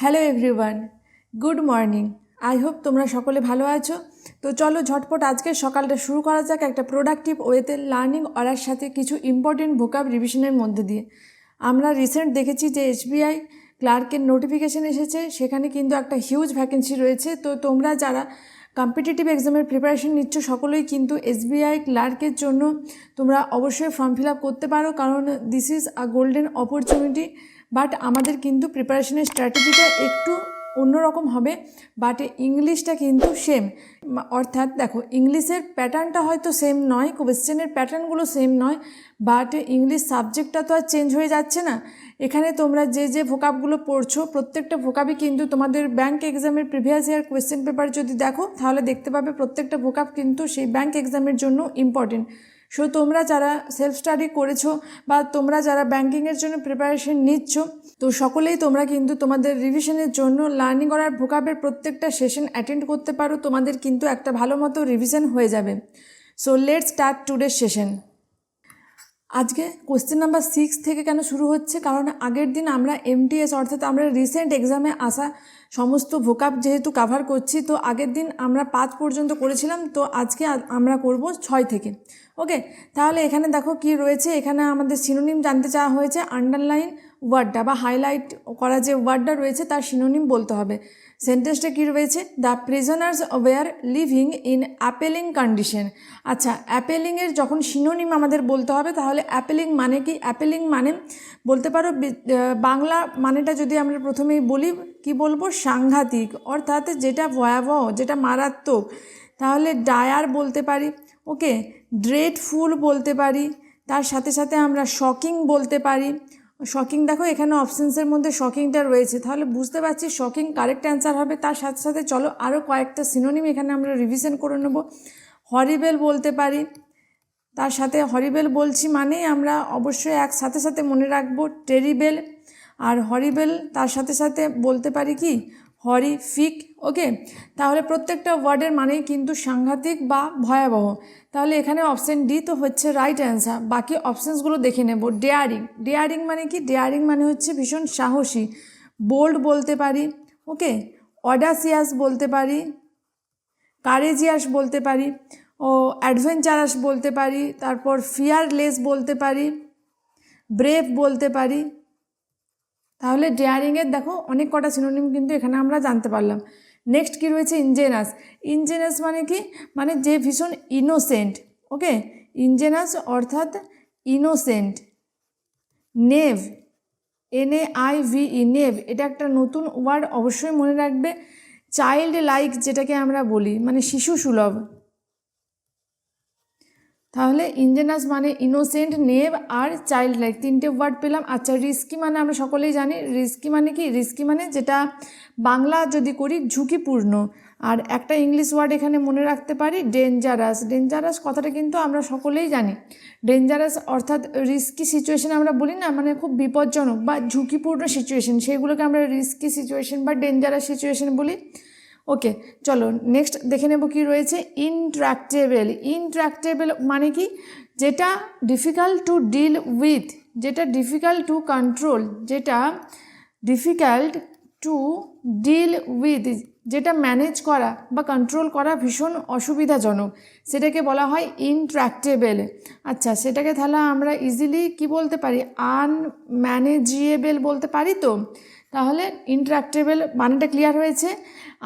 Hello everyone good morning I hope তোমরা সকলে ভালো আছো। তো চলো ঝটপট আজকের সকালটা শুরু করা যাক একটা প্রোডাক্টিভ ওয়েতে লার্নিং অরার সাথে কিছু ইম্পর্টেন্ট ভোকাব রিভিশনের মধ্যে দিয়ে। আমরা রিসেন্ট দেখেছি যে এসবিআই ক্লার্কের নোটিফিকেশন এসেছে। সেখানে কিন্তু একটা হিউজ ভ্যাকেন্সি রয়েছে। তো তোমরা যারা কম্পিটিটিভ এক্সামের প্রিপারেশন নিচ্ছ, সকলেই কিন্তু এসবিআই ক্লার্কের জন্য তোমরা অবশ্যই ফর্ম ফিল আপ করতে পারো। কারণ this is a golden opportunity but আমাদের কিন্তু প্রিপারেশনের স্ট্র্যাটেজিটা একটু অন্যরকম হবে বাট ইংলিশটা কিন্তু সেম অর্থাৎ দেখো ইংলিশের প্যাটার্নটা হয়তো সেম নয় কোয়েশ্চেনের প্যাটার্নগুলো সেম নয় বাট ইংলিশ সাবজেক্টটা তো আর চেঞ্জ হয়ে যাচ্ছে না। এখানে তোমরা যে যে ভোকাবগুলো পড়ছো, প্রত্যেকটা ভোকাবই কিন্তু তোমাদের ব্যাংক এক্সামের প্রিভিয়াস ইয়ার কোয়েশ্চেন পেপার যদি দেখো, তাহলে দেখতে পাবে প্রত্যেকটা ভোকাব কিন্তু সেই ব্যাংক এক্সামের জন্য ইম্পর্টেন্ট সো তোমরা যারা সেলফ স্টাডি করেছ বা তোমরা যারা ব্যাঙ্কিংয়ের জন্য প্রিপারেশন নিচ্ছ, তো সকলেই তোমরা কিন্তু তোমাদের রিভিশনের জন্য লার্নিং করার ভোকাবের প্রত্যেকটা সেশন অ্যাটেন্ড করতে পারো। তোমাদের কিন্তু একটা ভালো মতো রিভিশন হয়ে যাবে। সো লেট স্টার্ট টুডের সেশন আজকে কোশ্চেন নাম্বার সিক্স থেকে কেন শুরু হচ্ছে? কারণ আগের দিন আমরা এমটিএস অর্থাৎ আমরা রিসেন্ট এক্সামে আসা সমস্ত ভোকাপ যেহেতু কাভার করছি, তো আগের দিন আমরা পাঁচ পর্যন্ত করেছিলাম, তো আজকে আমরা করব ছয় থেকে। ওকে তাহলে এখানে দেখো কি রয়েছে, এখানে আমাদের সিনোনিম জানতে চাওয়া হয়েছে আন্ডারলাইন ওয়ার্ডটা বা হাইলাইট করা যে ওয়ার্ডটা রয়েছে তার সিনোনিম বলতে হবে। সেন্টেন্সটা কী রয়েছে? The prisoners were living in appalling condition আচ্ছা অ্যাপেলিংয়ের যখন সিনোনিম আমাদের বলতে হবে, তাহলে অ্যাপেলিং মানে কি? অ্যাপেলিং মানে বলতে পারো বাংলা মানেটা যদি আমরা প্রথমেই বলি, কি বলব? সাংঘাতিক। অর্থাৎ যেটা ভয়াবহ, যেটা মারাত্মক, তাহলে ডায়ার বলতে পারি ওকে ড্রেডফুল বলতে পারি, তার সাথে সাথে আমরা শকিং বলতে পারি শকিং দেখো, এখানে অপশানসের মধ্যে শকিংটা রয়েছে। তাহলে বুঝতে পারছি শকিং কারেক্ট অ্যান্সার হবে। তার সাথে সাথে চলো আরও কয়েকটা সিনোনিম এখানে আমরা রিভিশন করে নেব। হরিবেল বলতে পারি। তার সাথে হরিবেল বলছি মানেই আমরা অবশ্যই এক সাথে সাথে মনে রাখব টেরিবেল আর হরিবেল তার সাথে সাথে বলতে পারি কি? হরিফিক ওকে তাহলে প্রত্যেকটা ওয়ার্ডের মানেই কিন্তু সাংঘাতিক বা ভয়াবহ। তাহলে এখানে অপশান ডি তো হচ্ছে রাইট অ্যান্সার বাকি অপশানসগুলো দেখে নেব। ডেয়ারিং ডেয়ারিং মানে কি? ডেয়ারিং মানে হচ্ছে ভীষণ সাহসী বোল্ড বলতে পারি ওকে অডাসিয়াস বলতে পারি কারেজিয়াস বলতে পারি, ও অ্যাডভেঞ্চারাস বলতে পারি, তারপর ফিয়ারলেস বলতে পারি ব্রেভ বলতে পারি। তাহলে ডেয়ারিংয়ের দেখো অনেক কটা সিনোনিম কিন্তু এখানে আমরা জানতে পারলাম। নেক্সট কি রয়েছে? ইঞ্জেনাস ইঞ্জেনাস মানে কি? মানে যে ভীষণ ইনোসেন্ট ওকে ইঞ্জেনাস অর্থাৎ innocent naive N A I V E naive এটা একটা নতুন ওয়ার্ড অবশ্যই মনে রাখবে। চাইল্ড লাইক যেটাকে আমরা বলি মানে শিশু সুলভ। তাহলে ইঞ্জেনাস মানে ইনোসেন্ট নেভ আর চাইল্ড লাইক তিনটে ওয়ার্ড পেলাম। আচ্ছা রিস্কি মানে আমরা সকলেই জানি। রিস্কি মানে কি? রিস্কি মানে যেটা বাংলা যদি করি ঝুঁকিপূর্ণ। আর একটা ইংলিশ ওয়ার্ড এখানে মনে রাখতে পারি ডেঞ্জারাস ডেঞ্জারাস কথাটা কিন্তু আমরা সকলেই জানি। ডেঞ্জারাস অর্থাৎ রিস্কি সিচুয়েশান আমরা বলি না মানে খুব বিপজ্জনক বা ঝুঁকিপূর্ণ সিচুয়েশান সেগুলোকে আমরা রিস্কি সিচুয়েশন বা ডেঞ্জারাস সিচুয়েশন বলি। ওকে চলো নেক্সট দেখে নেব কি রয়েছে ইনট্রাক্টেবল ইনট্রাক্টেবল মানে কি? যেটা ডিফিকাল্ট টু ডিল উইথ যেটা ডিফিকাল্ট টু কন্ট্রোল যেটা ডিফিকাল্ট টু ডিল উইথ যেটা ম্যানেজ করা বা কন্ট্রোল করা ভীষণ অসুবিধাজনক। সেটাকে বলা হয় ইনট্রাক্টেবল আচ্ছা সেটাকে তাহলে আমরা ইজিলি কি বলতে পারি? আনম্যানেজিয়েবল বলতে পারি তো? তাহলে ইন্টারাক্টেবল মানেটা ক্লিয়ার হয়েছে।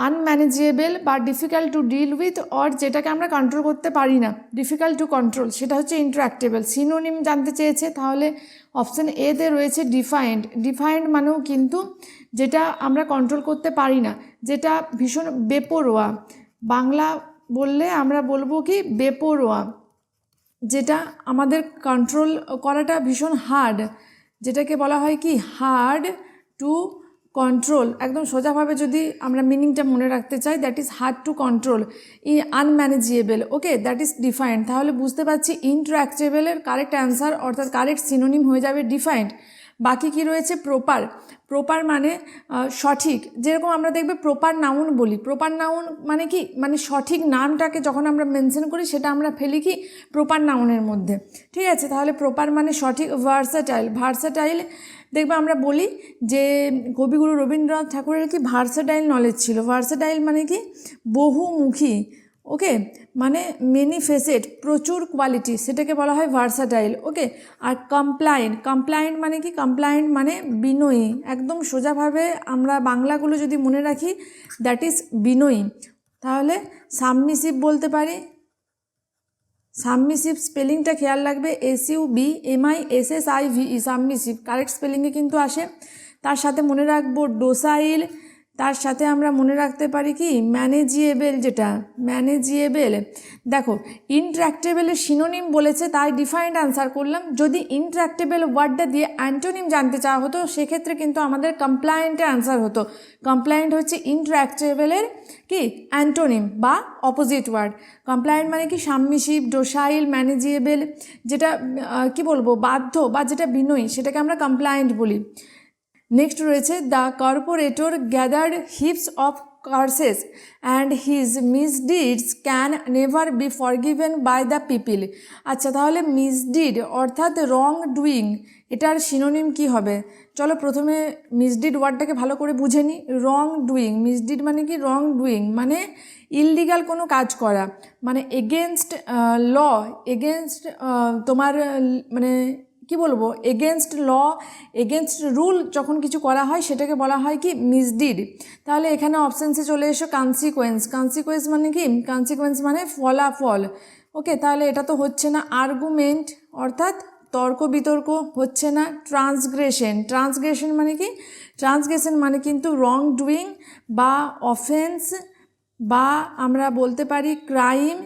আনম্যানেজেবল বা difficult to deal with or যেটাকে আমরা কন্ট্রোল করতে পারি না ডিফিকাল্ট টু কন্ট্রোল সেটা হচ্ছে ইন্টারাক্টেবল সিনোনিম জানতে চেয়েছে, তাহলে অপশান এতে রয়েছে ডিফাইন্ড ডিফাইন্ড মানেও কিন্তু যেটা আমরা কন্ট্রোল করতে পারি না, যেটা ভীষণ বেপরোয়া। বাংলা বললে আমরা বলব কি, বেপরোয়া। যেটা আমাদের কন্ট্রোল করাটা ভীষণ হার্ড যেটাকে বলা হয় কি হার্ড টু কন্ট্রোল একদম সোজাভাবে যদি আমরা মিনিংটা মনে রাখতে চাই that is hard to control E unmanageable okay that is defined তাহলে বুঝতে পারছি ইন্ট্রাকচেবলের কারেক্ট অ্যান্সার অর্থাৎ কারেক্ট সিনোনিম হয়ে যাবে ডিফাইন্ড বাকি কি রয়েছে? প্রপার প্রপার মানে সঠিক। যেরকম আমরা দেখবে প্রপার নাউন বলি। প্রপার নাউন মানে কি? মানে সঠিক নামটাকে যখন আমরা মেনশন করি, সেটা আমরা ফেলি কি? প্রপার নাউনের মধ্যে। ঠিক আছে? তাহলে প্রপার মানে সঠিক ভার্সাটাইল ভার্সাটাইল দেখবে আমরা বলি যে, কবিগুরু রবীন্দ্রনাথ ঠাকুরের কি? ভার্সাটাইল নলেজ ছিল। ভার্সাটাইল মানে কি? বহুমুখী। ওকে মানে মেনি ফেসেড প্রচুর কোয়ালিটি সেটাকে বলা হয় ভার্সাটাইল ওকে? আর কমপ্লায়েন্ট কমপ্লায়েন্ট মানে কি? কমপ্লায়েন্ট মানে বিনয়ী, একদম সোজাভাবে আমরা বাংলাগুলো যদি মনে রাখি দ্যাট ইজ বিনয়ী। তাহলে সাবমিসিভ বলতে পারি সাবমিসিভ স্পেলিংটা খেয়াল রাখবে S U B M I S S I V E submissive correct স্পেলিংয়ে কিন্তু আসে। তার সাথে মনে রাখব ডোসাইল তার সাথে আমরা মনে রাখতে পারি কি? ম্যানেজিয়েবেল যেটা ম্যানেজিয়েবেল দেখো ইনট্র্যাক্টেবেলের সিনোনিম বলেছে, তাই ডিফাইন্ড অ্যান্সার করলাম। যদি ইনট্র্যাক্টেবেল ওয়ার্ডটা দিয়ে অ্যান্টোনিম জানতে চাওয়া হতো, সেক্ষেত্রে কিন্তু আমাদের কমপ্লায়েন্টে অ্যান্সার হতো। কমপ্লায়েন্ট হচ্ছে ইনট্র্যাক্টেবেলের কি? অ্যান্টোনিম বা অপোজিট ওয়ার্ড কমপ্লায়েন্ট মানে কি? সাবমিসিভ ডোসাইল ম্যানেজিয়েবেল যেটা কি বলব? বাধ্য বা যেটা বিনয়ী, সেটাকে আমরা কমপ্লায়েন্ট বলি। নেক্সট রয়েছে the corporator gathered heaps of curses and his misdeeds can never be forgiven by the people আচ্ছা তাহলে মিসডিড অর্থাৎ রং ডুইং এটার সিনোনিম কি হবে? চলো প্রথমে মিসডিড ওয়ার্ডটাকে ভালো করে বুঝে নিই। রং ডুইং মিসডিড মানে কি? রং ডুইং মানে ইললিগাল কোনো কাজ করা। মানে এগেনস্ট ল এগেনস্ট তোমার মানে কি বলব? এগেনস্ট ল এগেনস্ট রুল যখন কিছু করা হয়, সেটাকে বলা হয় কি মিসডিড তাহলে এখানে অপশানসে চলে এসো কনসিকোয়েন্স কনসিকোয়েন্স মানে কি? কনসিকোয়েন্স মানে ফলাফল। ওকে তাহলে এটা তো হচ্ছে না আর্গুমেন্ট অর্থাৎ তর্ক বিতর্ক হচ্ছে না ট্রান্সগ্রেশন ট্রান্সগ্রেশন মানে কি? ট্রান্সগ্রেশন মানে কিন্তু রং ডুইং বা অফেন্স বা আমরা বলতে পারি ক্রাইম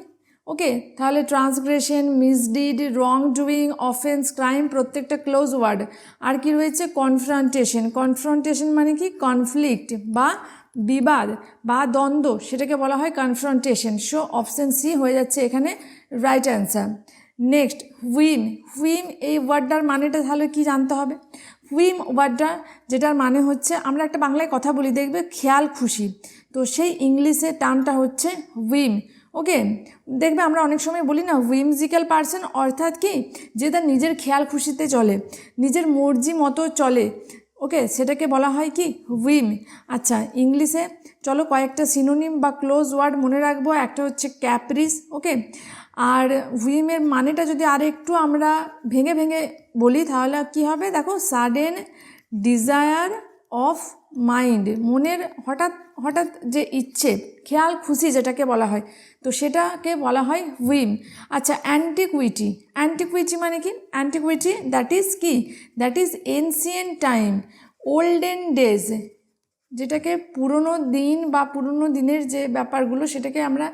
ওকে তাহলে transgression misdeed wrong doing offence crime প্রত্যেকটা ক্লোজ ওয়ার্ড আর কি রয়েছে? কনফ্রন্টেশন কনফ্রন্টেশন মানে কি? কনফ্লিক্ট বা বিবাদ বা দ্বন্দ্ব, সেটাকে বলা হয় কনফ্রন্টেশন সো অপশন সি হয়ে যাচ্ছে এখানে right answer next whim whim এই ওয়ার্ডটার মানেটা তাহলে কি জানতে হবে? হুইম ওয়ার্ডটা যেটার মানে হচ্ছে, আমরা একটা বাংলায় কথা বলি, দেখবে খেয়াল খুশি। তো সেই ইংলিশে টার্মটা হচ্ছে হুইম ওকে, দেখবে আমরা অনেক সময় বলি না হুইমজিক্যাল পার্সন অর্থাৎ কি? যে তার নিজের খেয়াল খুশিতে চলে, নিজের মর্জি মতো চলে। ওকে, সেটাকে বলা হয় কি? হুইম আচ্ছা ইংলিশে চলো কয়েকটা সিনোনিম বা ক্লোজ ওয়ার্ড মনে রাখব, একটা হচ্ছে ক্যাপ্রিস ওকে? আর হুইমের মানেটা যদি আর একটু আমরা ভেঙে ভেঙে বলি, তাহলে কি হবে? দেখো সাডেন ডিজায়ার অফ মাইন্ড, মনের হঠাৎ হঠাৎ যে ইচ্ছে, খেয়াল খুশি যেটাকে বলা হয়, তো সেটাকে বলা হয় হুইম আচ্ছা অ্যান্টিকুইটি অ্যান্টিকুইটি মানে কি? অ্যান্টিকুইটি দ্যাট ইজ কি? That is ancient time olden days যেটাকে পুরনো দিন বা পুরনো দিনের যে ব্যাপারগুলো সেটাকে আমরা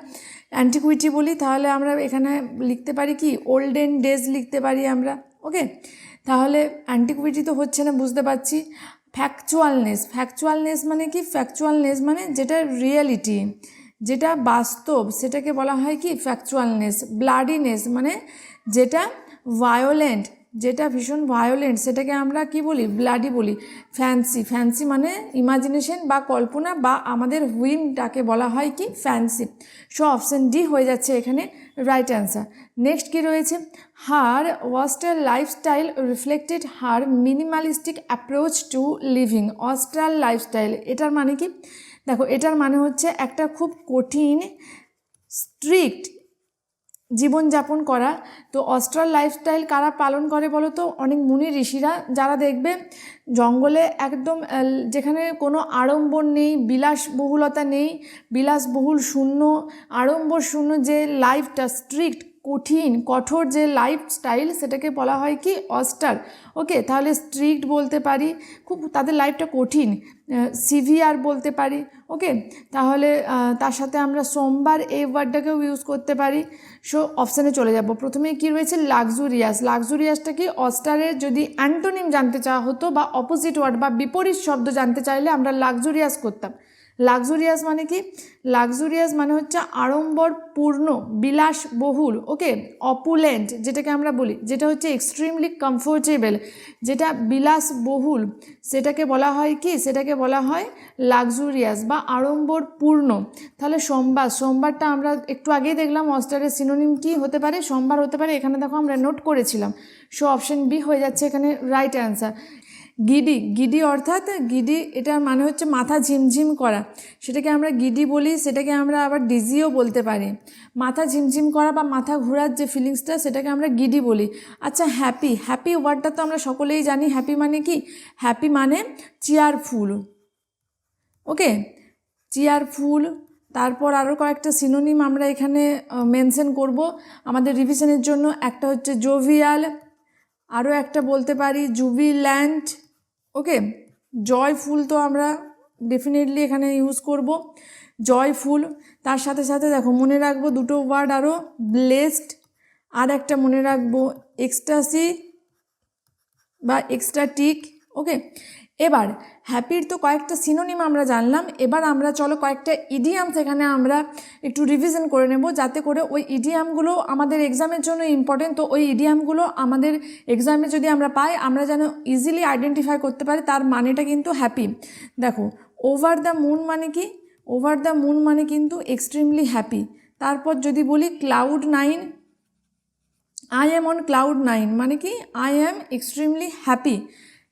অ্যান্টিকুইটি বলি, তাহলে আমরা এখানে লিখতে পারি কি? ওল্ডেন ডেজ লিখতে পারি আমরা ওকে তাহলে অ্যান্টিকুইটি তো হচ্ছে না, বুঝতে পারছি। ফ্যাকচুয়ালনেস ফ্যাকচুয়ালনেস মানে কি? ফ্যাকচুয়ালনেস মানে যেটা রিয়েলিটি যেটা বাস্তব, সেটাকে বলা হয় কি? ফ্যাকচুয়ালনেস ব্লাডিনেস মানে যেটা ভায়োলেন্ট যেটা ভীষণ ভায়োলেন্ট সেটাকে আমরা কি বলি? ব্লাডি বলি। ফ্যান্সি ফ্যান্সি মানে ইমাজিনেশন বা কল্পনা বা আমাদের হুইমটাকে বলা হয় কি? ফ্যান্সি সো অপশন ডি হয়ে যাচ্ছে এখানে রাইট অ্যান্সার নেক্সট কি রয়েছে? Her austere lifestyle reflected her minimalistic approach to living austere lifestyle এটার মানে কি? দেখো, এটার মানে হচ্ছে একটা খুব কঠিন স্ট্রিক্ট জীবনযাপন করা। তো অস্ট্রাল লাইফস্টাইল কারা পালন করে বলো তো অনেক মুনি ঋষিরা যারা দেখবে, জঙ্গলে একদম যেখানে কোনো আড়ম্বর নেই, বিলাসবহুলতা নেই, বিলাসবহুল শূন্য, আড়ম্বর শূন্য যে লাইফটা স্ট্রিক্ট কঠিন, কঠোর যে লাইফস্টাইল সেটাকে বলা হয় কি? অস্টার ওকে তাহলে স্ট্রিক্ট বলতে পারি, খুব তাদের লাইফটা কঠিন। সিভিয়ার বলতে পারি ওকে তাহলে তার সাথে আমরা সোমবার এই ওয়ার্ডটাকেও ইউজ করতে পারি। সো অপশানে চলে যাব। প্রথমে কি রয়েছে? লাক্সুরিয়াস লাক্সুরিয়াসটা কি? অস্টারের যদি অ্যান্টোনিম জানতে চাওয়া হতো বা অপোজিট ওয়ার্ড বা বিপরীত শব্দ জানতে চাইলে আমরা লাক্সুরিয়াস করতাম। লাক্সুরিয়াস মানে কি? লাক্সুরিয়াস মানে হচ্ছে আড়ম্বরপূর্ণ, বিলাসবহুল, ওকে? অপুলেন্ট যেটাকে আমরা বলি, যেটা হচ্ছে এক্সট্রিমলি কমফোর্টেবল যেটা বিলাসবহুল। সেটাকে বলা হয় কি? সেটাকে বলা হয় লাক্সুরিয়াস বা আড়ম্বরপূর্ণ। তাহলে সোমবার, সোমবারটা আমরা একটু আগেই দেখলাম অস্টারের সিনোনিম কি হতে পারে? সোমবার হতে পারে, এখানে দেখো আমরা নোট করেছিলাম। সো অপশন বি হয়ে যাচ্ছে এখানে রাইট অ্যান্সার গিডি গিডি অর্থাৎ গিডি এটার মানে হচ্ছে মাথা ঝিমঝিম করা। সেটাকে আমরা গিডি বলি, সেটাকে আমরা আবার ডিজিও বলতে পারি। মাথা ঝিমঝিম করা বা মাথা ঘোরার যে ফিলিংসটা সেটাকে আমরা গিডি বলি। আচ্ছা হ্যাপি হ্যাপি ওয়ার্ডটা তো আমরা সকলেই জানি। হ্যাপি মানে কি? হ্যাপি মানে চেয়ারফুল ওকে? চেয়ারফুল তারপর আরও কয়েকটা সিনোনিম আমরা এখানে মেনশন করব। আমাদের রিভিশনের জন্য একটা হচ্ছে জোভিয়াল আরও একটা বলতে পারি জুবিল্যান্ড ওকে জয়ফুল তো আমরা ডেফিনেটলি এখানে ইউজ করব। জয়ফুল তার সাথে সাথে দেখো মনে রাখব দুটো ওয়ার্ড আরও ব্লেসড আর একটা মনে রাখব এক্সটাসি বা এক্সট্রাটিক ওকে এবার, হ্যাপির তো কয়েকটা সিনোনিম আমরা জানলাম, এবার আমরা চলো কয়েকটা ইডিয়ামস এখানে আমরা একটু রিভিশন করে নেব, যাতে করে ওই ইডিয়ামগুলো আমাদের এক্সামের জন্য ইম্পর্টেন্ট তো ওই ইডিয়ামগুলো আমাদের এক্সামে যদি আমরা পাই, আমরা যেন ইজিলি আইডেন্টিফাই করতে পারি, তার মানেটা কিন্তু হ্যাপি দেখো ওভার দ্য মুন মানে কি? ওভার দ্য মুন মানে কিন্তু এক্সট্রিমলি হ্যাপি তারপর যদি বলি cloud nine I am on cloud nine মানে কি? I am extremely happy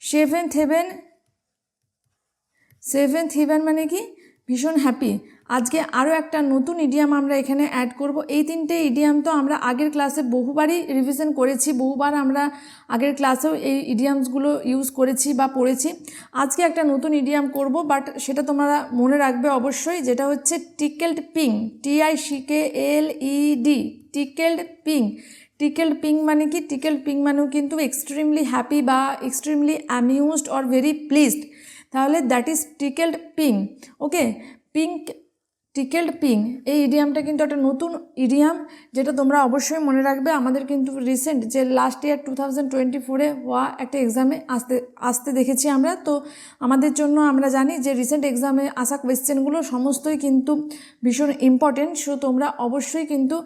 seventh heaven seventh heaven মানে কি? ভীষণ হ্যাপি আজকে আরও একটা নতুন ইডিয়াম আমরা এখানে অ্যাড করব। এই তিনটে ইডিয়াম তো আমরা আগের ক্লাসে বহুবারই রিভিশন করেছি, বহুবার আমরা আগের ক্লাসেও এই ইডিয়ামসগুলো ইউজ করেছি বা পড়েছি। আজকে একটা নতুন ইডিয়াম করব বাট সেটা তোমরা মনে রাখবে অবশ্যই, যেটা হচ্ছে tickled pink T I C K L E D tickled pink tickled pink মানে কি? টিকেল্ড পিং মানেও কিন্তু এক্সট্রিমলি হ্যাপি বা extremely amused or very pleased তাহলে that is tickled pink okay pink tickled pink এই ইডিয়ামটা কিন্তু একটা নতুন ইডিয়াম যেটা তোমরা অবশ্যই মনে রাখবে। আমাদের কিন্তু রিসেন্ট যে last year two thousand twenty ফোরে হওয়া একটা এক্সামে আসতে আসতে দেখেছি আমরা। তো আমাদের জন্য আমরা জানি যে রিসেন্ট এক্সামে আসা কোয়েশ্চেনগুলো সমস্তই কিন্তু ভীষণ ইম্পর্টেন্ট সো তোমরা অবশ্যই কিন্তু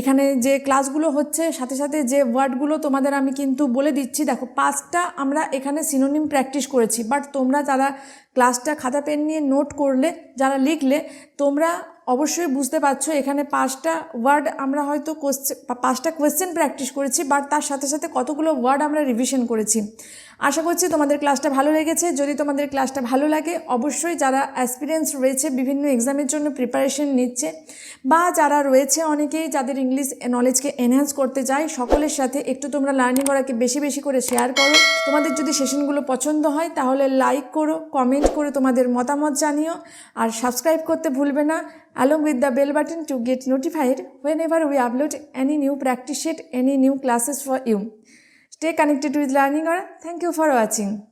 এখানে যে ক্লাসগুলো হচ্ছে, সাথে সাথে যে ওয়ার্ডগুলো তোমাদের আমি কিন্তু বলে দিচ্ছি। দেখো পাঁচটা আমরা এখানে সিনোনিম প্র্যাকটিস করেছি বাট তোমরা যারা ক্লাসটা খাতা পেন নিয়ে নোট করলে, যারা লিখলে, তোমরা অবশ্যই বুঝতে পারছ এখানে পাঁচটা ওয়ার্ড আমরা হয়তো কোশ্চেন পাঁচটা কোয়েশ্চেন প্র্যাকটিস করেছি বাট তার সাথে সাথে কতগুলো ওয়ার্ড আমরা রিভিশন করেছি। আশা করছি তোমাদের ক্লাসটা ভালো লেগেছে। যদি তোমাদের ক্লাসটা ভালো লাগে অবশ্যই যারা অ্যাসপিরিয়েন্স রয়েছে বিভিন্ন এক্সামের জন্য প্রিপারেশন নিচ্ছে বা যারা রয়েছে অনেকেই যাদের ইংলিশ নলেজকে এনহ্যান্স করতে চায় সকলের সাথে একটু তোমরা লার্নিং করাকে বেশি বেশি করে শেয়ার করো। তোমাদের যদি সেশনগুলো পছন্দ হয় তাহলে লাইক করো কমেন্ট করে তোমাদের মতামত জানিও। আর সাবস্ক্রাইব করতে ভুলবে না। Along with the bell button to get notified whenever we upload any new practice sheet, any new classes for you. Stay connected with Learning Aura. Thank you for watching.